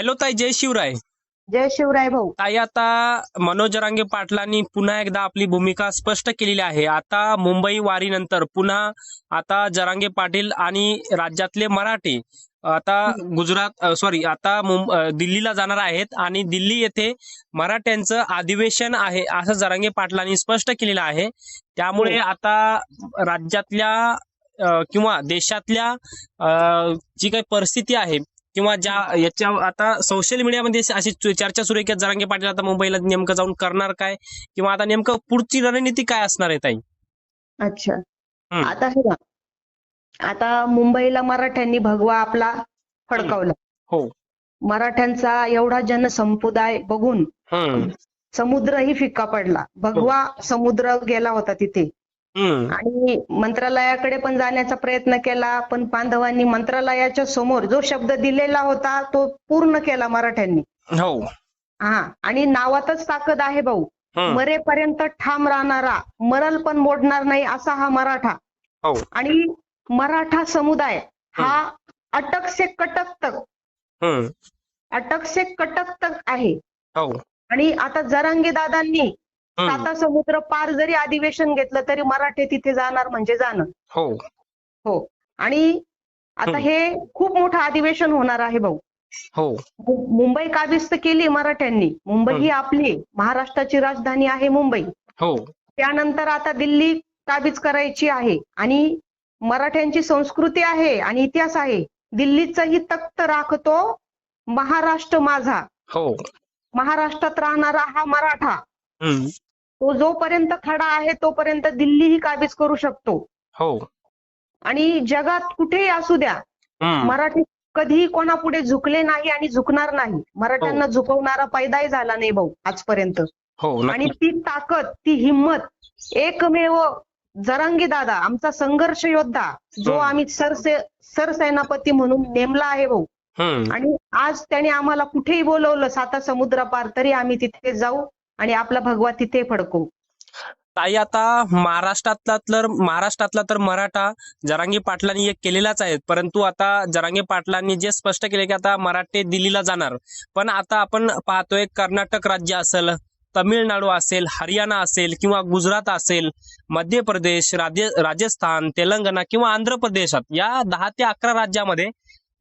Hello ताई जय शिवराय. जय शिवराय भाऊ. ताई आता मनोज जरांगे पाटलांनी पुन्हा एकदा आपली भूमिका स्पष्ट केलेली आहे. आता मुंबई वारीनंतर पुन्हा आता जरांगे पाटील आणि राज्यातले मराठी आता गुजरात सॉरी आता दिल्लीला जाणार आहेत आणि दिल्ली येथे मराठ्यांचं अधिवेशन आहे असं जरांगे पाटलांनी स्पष्ट केलेलं आहे. त्यामुळे आता राज्यातल्या किंवा देशातल्या जी काही परिस्थिती आहे किंवा ज्या याच्या आता सोशल मीडियामध्ये अशी चर्चा सुरू आहे की जरांगे पाटील आता मुंबईला नेमकं जाऊन करणार काय? किंवा आता नेमकं पुढची रणनीती काय असणार आहे ताई? अच्छा. आता हे आता मुंबईला मराठ्यांनी भगवा आपला फडकावला. हो. मराठ्यांचा एवढा जनसमुदाय बघून समुद्रही फिक्का पडला. भगवा समुद्र गेला होता तिथे. आणि मंत्रालयाकडे पण जाण्याचा प्रयत्न केला पण बांधवांनी मंत्रालयाच्या समोर जो शब्द दिलेला होता तो पूर्ण केला मराठ्यांनी. हो. हा आणि नावातच ताकद आहे भाऊ. मरेपर्यंत ठाम राहणारा मरल पण मोडणार नाही असा हा मराठा. हो. आणि मराठा समुदाय हा अटक से कटक तक. अटक से कटक तक आहे. हो. आणि आता जरांगे दादांनी. साता समुद्र पार जरी अधिवेशन घेतलं तरी मराठे तिथे जाणार म्हणजे जाणं. हो. हो. आणि आता. हे खूप मोठं अधिवेशन होणार आहे भाऊ. हो. मुंबई काबीज तर केली मराठ्यांनी? मुंबई ही आपली महाराष्ट्राची राजधानी आहे मुंबई. हो. त्यानंतर आता दिल्ली काबीज करायची आहे आणि मराठ्यांची संस्कृती आहे आणि इतिहास आहे. दिल्लीचंही तख्त राखतो महाराष्ट्र माझा. हो. महाराष्ट्रात राहणारा हा मराठा. तो जोपर्यंत खडा आहे तोपर्यंत दिल्लीही काबीज करू शकतो. हो. आणि जगात कुठेही असू द्या मराठी कधीही कोणापुढे झुकले नाही आणि झुकणार नाही. मराठ्यांना झुकवणारा पैदाही झाला नाही भाऊ आजपर्यंत. हो आणि ती ताकद ती हिंमत एकमेव जरांगी दादा आमचा संघर्ष योद्धा जो. आम्ही सरसे सरसेनापती म्हणून नेमला आहे भाऊ. आणि आज त्याने आम्हाला कुठेही बोलवलं साता समुद्रापार तरी आम्ही तिथे जाऊ. आणि आपला भगवा तिथे फडकू. ताई आता महाराष्ट्रातला तर महाराष्ट्रातला तर मराठा जरांगी पाटलांनी एक केलेलाच आहे. परंतु आता जरांगी पाटलांनी जे स्पष्ट केले की आता मराठे दिल्लीला जाणार. पण आता आपण पाहतोय कर्नाटक राज्य असेल तमिळनाडू असेल हरियाणा असेल किंवा गुजरात असेल मध्य प्रदेश राज्य राजस्थान तेलंगणा किंवा आंध्र प्रदेशात या दहा ते अकरा राज्यामध्ये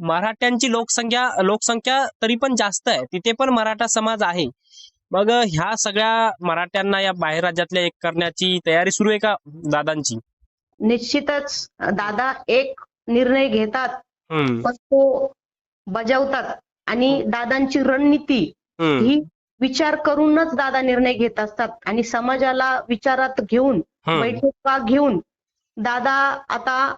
मराठ्यांची लोकसंख्या लोकसंख्या तरी पण जास्त आहे. तिथे पण मराठा समाज आहे. मग ह्या सगळ्या मराठ्यांना या बाहेर राज्यातल्या एक करण्याची तयारी सुरू आहे का दादांची? निश्चितच. दादा एक निर्णय घेतात पण तो बजावतात. आणि दादांची रणनीती ही विचार करूनच दादा निर्णय घेत असतात. आणि समाजाला विचारात घेऊन बैठका घेऊन दादा आता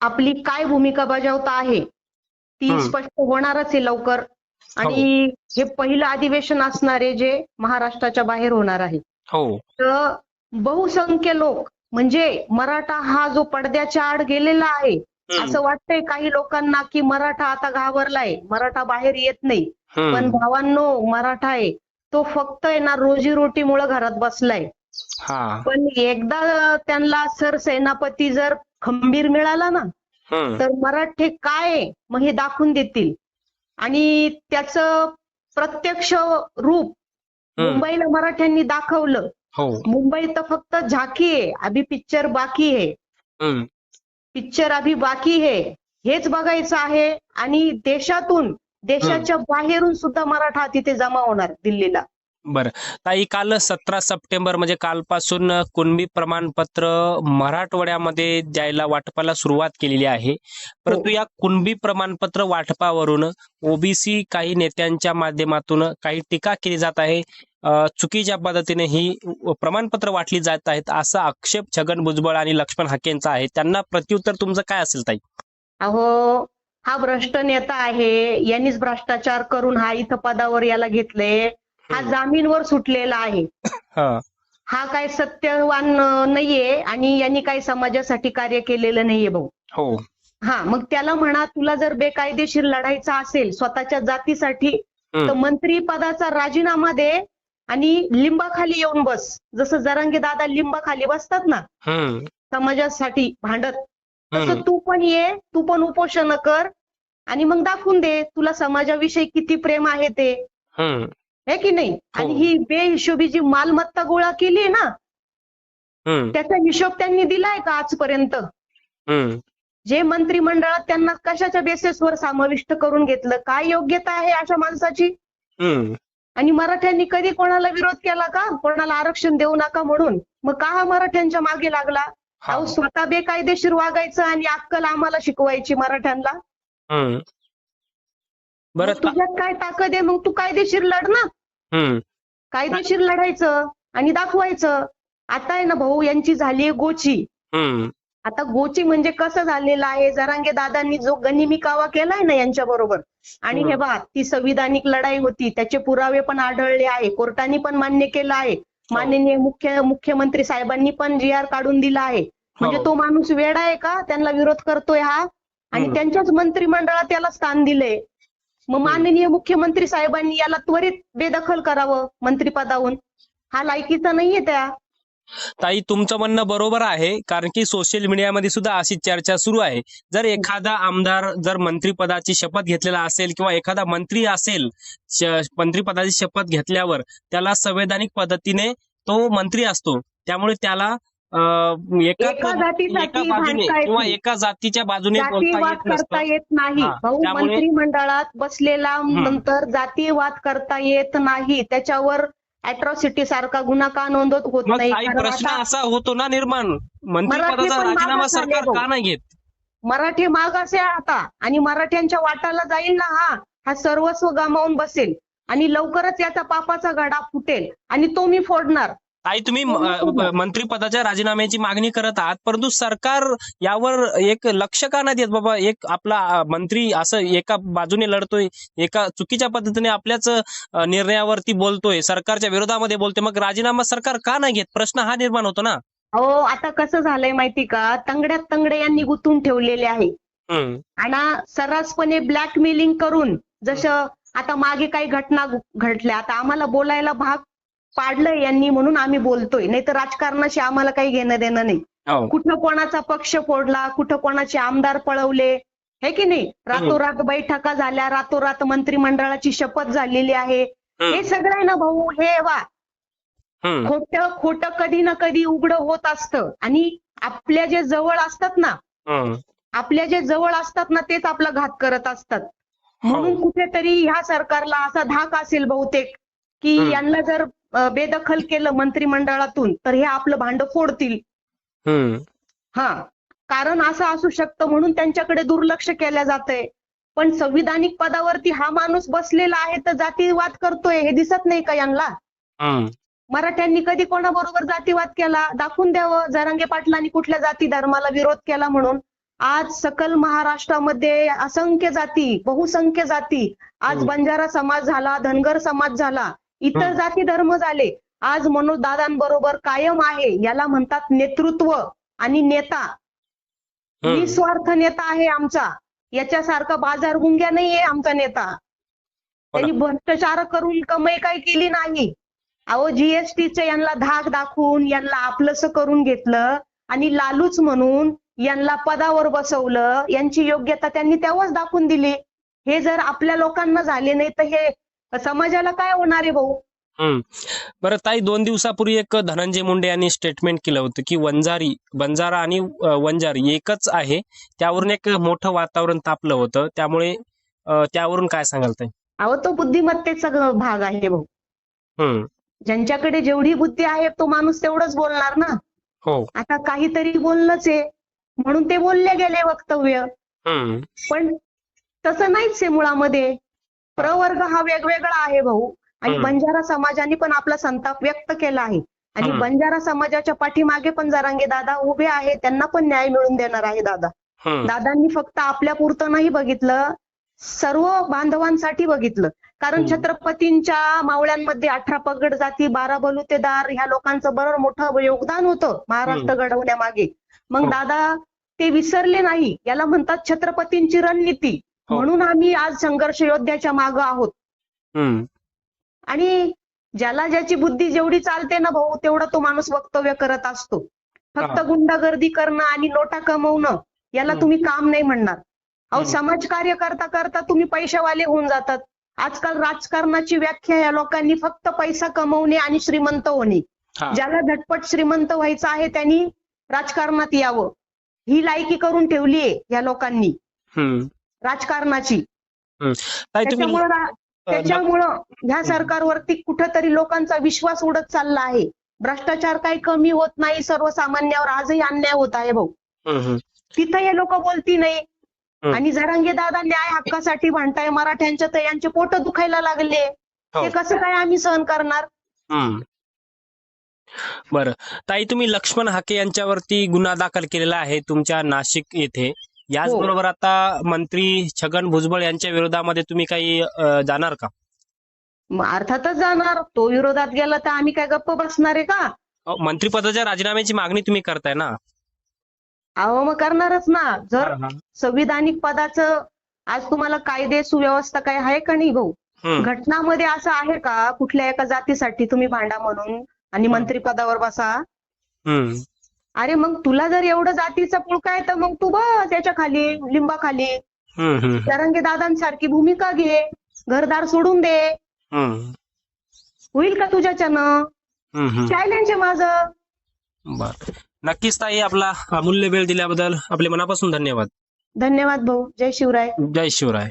आपली काय भूमिका बजावता आहे ती. स्पष्ट होणारच आहे लवकर. आणि हे पहिलं अधिवेशन असणारे जे महाराष्ट्राच्या बाहेर होणार आहे. हो. तर बहुसंख्य लोक म्हणजे मराठा हा जो पडद्याच्या आड गेलेला आहे असं वाटतंय काही लोकांना की मराठा आता घाबरलाय मराठा बाहेर येत नाही. पण भावांनो मराठा आहे तो फक्त आहे ना रोजीरोटीमुळे घरात बसलाय. हा. पण एकदा त्यांना सर सेनापती जर खंबीर मिळाला ना तर मराठे काय मग हे दाखवून देतील. आणि त्याचं प्रत्यक्ष रूप मुंबईला मराठ्यांनी दाखवलं. हो. मुंबई तर फक्त झाकी आहे अभि पिक्चर बाकी आहे. पिक्चर अभि बाकी आहे. हेच बघायचं आहे आणि देशातून देशाच्या बाहेरून सुद्धा मराठा तिथे जमा होणार दिल्लीला. बरं. ताई काल सतरा सप्टेंबर म्हणजे कालपासून कुणबी प्रमाणपत्र मराठवाड्यामध्ये द्यायला वाटपाला सुरुवात केलेली आहे. परंतु या कुणबी प्रमाणपत्र वाटपावरून ओबीसी काही नेत्यांच्या माध्यमातून काही टीका केली जात आहे. चुकीच्या पद्धतीने ही प्रमाणपत्र वाटली जात आहेत असा आक्षेप छगन भुजबळ आणि लक्ष्मण हाकेंचा आहे. त्यांना प्रत्युत्तर तुमचं काय असेल ताई? अहो हा भ्रष्ट नेता आहे. यांनीच भ्रष्टाचार करून हा इथं पदावर याला घेतले हा जामीनवर सुटलेला आहे. हा. काय सत्यवान नाहीये आणि यांनी काही समाजासाठी कार्य केलेलं नाहीये भाऊ. हो. हा मग त्याला म्हणा तुला जर बेकायदेशीर लढायचा असेल स्वतःच्या जातीसाठी. तर मंत्री पदाचा राजीनामा दे आणि लिंबाखाली येऊन बस. जसं जरांगे दादा लिंबाखाली बसतात ना समाजासाठी भांडत. तसं तू पण ये तू पण उपोषण कर आणि मग दाखवून दे तुला समाजाविषयी किती प्रेम आहे ते. हे की नाही? आणि हो. ही बेहिशोबी जी मालमत्ता गोळा केली ना त्याचा हिशोब त्यांनी दिलाय का आजपर्यंत? जे मंत्रिमंडळात त्यांना कशाच्या बेसिसवर समाविष्ट करून घेतलं? काय योग्यता आहे अशा माणसाची? आणि मराठ्यांनी कधी कोणाला विरोध केला का? कोणाला आरक्षण देऊ नका म्हणून. मग का हा मराठ्यांच्या मागे लागला? हा. अहो स्वतः बेकायदेशीर वागायचं आणि अक्कल आम्हाला शिकवायची मराठ्यांना? बरं तुझ्यात काय ताकद आहे? मग तू कायदेशीर लढ ना. हम्म. कायदेशीर लढायचं आणि दाखवायचं. आता आहे ना भाऊ यांची झाली गोची. हम्म. आता गोची म्हणजे कसं झालेलं आहे? जरांगे दादांनी जो गनिमी कावा केलाय ना यांच्या बरोबर. आणि हे. बघा ती संविधानिक लढाई होती. त्याचे पुरावे पण आढळले आहे. कोर्टाने पण मान्य केलं आहे. माननीय मुख्य मुख्यमंत्री साहेबांनी पण जी आर काढून दिला आहे. म्हणजे हो. तो माणूस वेडा आहे का? त्यांना विरोध करतोय हा. आणि. त्यांच्याच मंत्रिमंडळात त्याला स्थान दिलंय. मग माननीय मुख्यमंत्री साहेबांनी याला त्वरित बेदखल करावं मंत्रिपदावरून. हा लायकीचा नाहीये त्या. ताई तुमचं म्हणणं बरोबर आहे कारण की सोशल मीडियामध्ये सुद्धा अशी चर्चा सुरू आहे. जर एखादा आमदार जर मंत्रिपदाची शपथ घेतलेला असेल किंवा एखादा मंत्री असेल मंत्रिपदाची शपथ घेतल्यावर त्याला संवैधानिक पद्धतीने तो मंत्री असतो. त्यामुळे त्याला एका एका जातीसाठी किंवा. एका जातीच्या बाजूने बोलता जातीवाद येत करता येत नाही. भाऊ त्यामुळे- मंत्रिमंडळात बसलेला नंतर जातीवाद करता येत नाही. त्याच्यावर अॅट्रॉसिटी सारखा गुन्हा का नोंदवत होत मग नाही. प्रश्न असा होतो ना निर्माण. मंत्रिपदाचा राजीनामा सरकार. का नाही घेत? मराठी मागास आहे आता. आणि मराठ्यांच्या वाटाला जाईल ना हा. हा सर्वस्व गमावून बसेल. आणि लवकरच याचा पापाचा गडा फुटेल. आणि तो मी फोडणार. ताई तुम्ही हो, हो, हो. मंत्रिपदाच्या राजीनाम्याची मागणी करत आहात परंतु सरकार यावर एक लक्ष का नाही देत? बाबा एक आपला मंत्री असं एका बाजूने लढतोय एका चुकीच्या पद्धतीने आपल्याच निर्णयावरती बोलतोय सरकारच्या विरोधामध्ये बोलतोय मग राजीनामा सरकार का नाही घेत? प्रश्न हा निर्माण होतो ना. अहो आता कसं झालंय माहिती का? तंगड्यात तंगडे यांनी गुंतून ठेवलेले आहे. आणि सर्रासपणे ब्लॅकमेलिंग करून जसं आता मागे काही घटना घडल्या आता आम्हाला बोलायला भाग पाडलंय यांनी म्हणून आम्ही बोलतोय. नाही तर राजकारणाशी आम्हाला काही घेणं देणं नाही. हो. कुठं कोणाचा पक्ष फोडला कुठं कोणाचे आमदार पळवले हे की नाही? रातोरात बैठका झाल्या रातोरात मंत्रिमंडळाची शपथ झालेली आहे. हे. सगळं आहे ना भाऊ? हे वा. खोटं खोटं कधी ना कधी उघडं होत असतं. आणि आपल्या जे जवळ असतात ना आपल्या जे जवळ असतात ना तेच आपला घात करत असतात. म्हणून हो. कुठेतरी ह्या सरकारला असा धाक असेल बहुतेक की. यांना जर बेदखल केलं मंत्रिमंडळातून तर हे आपलं भांड फोडतील. हा. कारण असं असू शकतं म्हणून त्यांच्याकडे दुर्लक्ष केलं जातंय. पण संविधानिक पदावरती हा माणूस बसलेला आहे तर जातीवाद करतोय हे दिसत नाही का यांना? मराठ्यांनी कधी कोणाबरोबर जातीवाद केला? दाखवून द्यावं. जरांगे पाटलांनी कुठल्या जाती धर्माला विरोध केला म्हणून? आज सकल महाराष्ट्रामध्ये असंख्य जाती बहुसंख्य जाती. आज. बंजारा समाज झाला धनगर समाज झाला. इतर. जाती धर्म झाले. आज मनोज दादांबरोबर कायम आहे याला म्हणतात नेतृत्व आणि नेता. निस्वार्थ नेता आहे आमचा. याच्यासारखा बाजार गुंग्या नाहीये आमचा नेता. त्यांनी भ्रष्टाचार करून कमाई काही केली नाही. अहो जीएसटीचे यांना धाक दाखवून यांना आपलंस करून घेतलं आणि लालूच म्हणून यांना पदावर बसवलं. यांची योग्यता त्यांनी तेव्हाच दाखवून दिली. हे जर आपल्या लोकांना झाले नाही तर हे समाजाला काय होणार आहे भाऊ? हम्म. बरं ताई दोन दिवसापूर्वी एक धनंजय मुंडे यांनी स्टेटमेंट केलं होतं की वंजारी बंजारा आणि वंजारी एकच आहे. त्यावरून एक मोठं वातावरण तापलं होतं. त्यामुळे त्यावरून काय सांगाल ताई? अहो तो बुद्धिमत्तेचा भाग आहे भाऊ. हम्म. ज्यांच्याकडे जेवढी बुद्धी आहे तो माणूस तेवढंच बोलणार ना? हो. आता काहीतरी बोलणंच आहे. म्हणून ते बोलले गेले वक्तव्य. पण तसं नाहीच आहे मुळामध्ये. प्रवर्ग हा वेगवेगळा आहे भाऊ आणि. बंजारा समाजाने पण आपला संताप व्यक्त केला आहे आणि. बंजारा समाजाच्या पाठीमागे पण जरांगे दादा उभे आहे त्यांना पण न्याय मिळून देणार आहे दादा दादांनी फक्त आपल्या पुरतं नाही बघितलं सर्व बांधवांसाठी बघितलं कारण. छत्रपतींच्या मावळ्यांमध्ये अठरा पगड जाती बारा बलुतेदार ह्या लोकांचं बरोबर मोठं योगदान होतं महाराष्ट्र घडवण्यामागे मग हो. दादा ते विसरले नाही याला म्हणतात छत्रपतींची रणनीती. म्हणून आम्ही आज संघर्ष योद्ध्याच्या मागं आहोत आणि ज्याला ज्याची बुद्धी जेवढी चालते ना भाऊ तेवढा तो माणूस वक्तव्य करत असतो फक्त हा. गुंडागर्दी करणं आणि नोटा कमवणं याला. तुम्ही काम नाही म्हणणार अहो. समाजकार्य करता करता तुम्ही पैशावाले होऊन जातात आजकाल राजकारणाची व्याख्या या लोकांनी फक्त पैसा कमवणे आणि श्रीमंत होणे हा. ज्याला झटपट श्रीमंत व्हायचं आहे त्यांनी राजकारणात यावं ही लायकी करून ठेवलीये या लोकांनी. राजकारणाची. त्याच्यामुळं ह्या सरकारवरती कुठंतरी लोकांचा विश्वास उडत चालला आहे. भ्रष्टाचार काही कमी होत नाही सर्वसामान्यावर आजही अन्याय होत आहे भाऊ. तिथं हे लोक बोलती नाही. आणि जरांगे दादा न्याय हक्कासाठी म्हणताय मराठ्यांच्या तर यांचे पोट दुखायला लागले. हो. ते कसं काय आम्ही सहन करणार. बरं. ताई तुम्ही लक्ष्मण हाके यांच्यावरती गुन्हा दाखल केलेला आहे तुमच्या नाशिक येथे. याचबरोबर आता मंत्री छगन भुजबळ यांच्या विरोधामध्ये तुम्ही काही जाणार का? अर्थातच जाणार. तो विरोधात गेला तर आम्ही काय गप्प बसणार आहे का? मंत्रिपदाच्या राजीनाम्याची मागणी तुम्ही करताय ना. अहो मग करणारच ना. जर संविधानिक पदाचं आज तुम्हाला कायदे सुव्यवस्था काय आहे का नाही भाऊ. घटनामध्ये असं आहे का? कुठल्या एका जातीसाठी तुम्ही भांडा म्हणून आणि मंत्रिपदावर बसा. अरे मग तुला जर एवढं जातीचा पुळका आहे तर मग तू बस त्याच्याखाली लिंबाखाली. तरंगे दादांसारखी भूमिका घे घरदार सोडून दे. होईल का तुझ्याच्यानं. चॅलेंज आहे माझं. बर. नक्कीच ताई आपला अमूल्य वेळ दिल्याबद्दल आपले मनापासून धन्यवाद. धन्यवाद भाऊ. जय शिवराय. जय शिवराय.